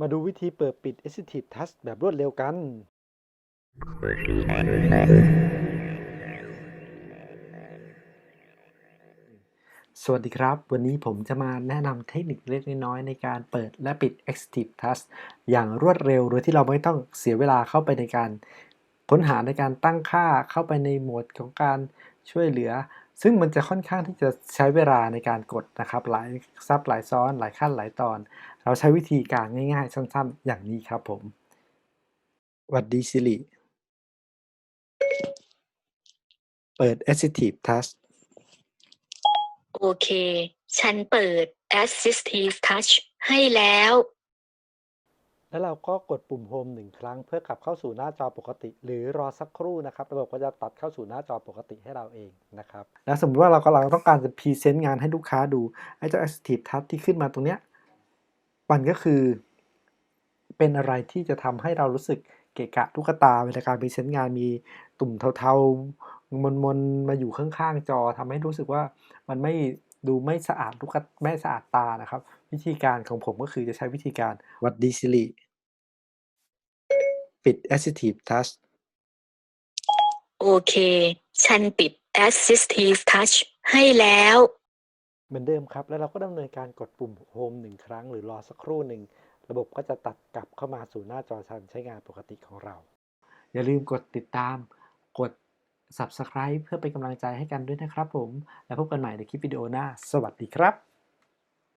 มาดูวิธีเปิดปิด Assistive Touch แบบรวดเร็วกัน สวัสดีครับ วันนี้ผมจะมาแนะนำเทคนิคเล็กน้อยในการเปิดและปิด Active Touch อย่างรวดเร็ว โดยที่เราไม่ต้องเสียเวลาเข้าไปในการ ค้นหาในการตั้งค่าเข้าไปในโหมดของการช่วยเหลือ ซึ่งมันจะค่อนข้างที่จะใช้เวลาในการกดนะครับหลายซับหลายซ้อน หลายขั้นหลายตอน เราใช้วิธีการง่ายๆ สั้นๆ อย่างนี้ครับผมวัดดีซิริเปิด Assistive Touch โอเค ฉันเปิด Assistive Touch ให้แล้ว แล้วเราก็กดปุ่ม Home หนึ่งครั้ง เพื่อกลับเข้าสู่หน้าจอปกติ หรือรอสักครู่นะครับ ระบบก็จะตัดเข้าสู่หน้าจอปกติให้เราเองนะครับแล้วสมมติว่าเรากำลังต้องการจะพรีเซนต์งานให้ลูกค้าดูไอ้เจ้า Active Touch ที่ขึ้นมาตรงเนี้ยมันก็คือ เป็นอะไรที่จะทำให้เรารู้สึกเกะกะลูกตาเวลาการพรีเซนต์งานมีตุ่มเทาๆมนๆมาอยู่ข้างๆจอทำให้รู้สึกว่ามันไม่ ดูไม่สะอาดลูกไม่สะอาดตานะครับ วิธีการของผมก็คือจะใช้วิธีการวัดดีซิลิปิด Assistive Touch โอเค ฉันปิด Assistive Touch ให้แล้ว เหมือนเดิมครับ แล้วเราก็ดำเนินการกดปุ่ม Home หนึ่งครั้งหรือรอสักครู่หนึ่ง ระบบก็จะตัดกลับเข้ามาสู่หน้าจอการใช้งานปกติของเรา อย่าลืมกดติดตาม กด Subscribe เพื่อเป็นกำลังใจให้กันด้วยนะครับผม แล้วพบกันใหม่ในคลิปวิดีโอหน้า สวัสดีครับ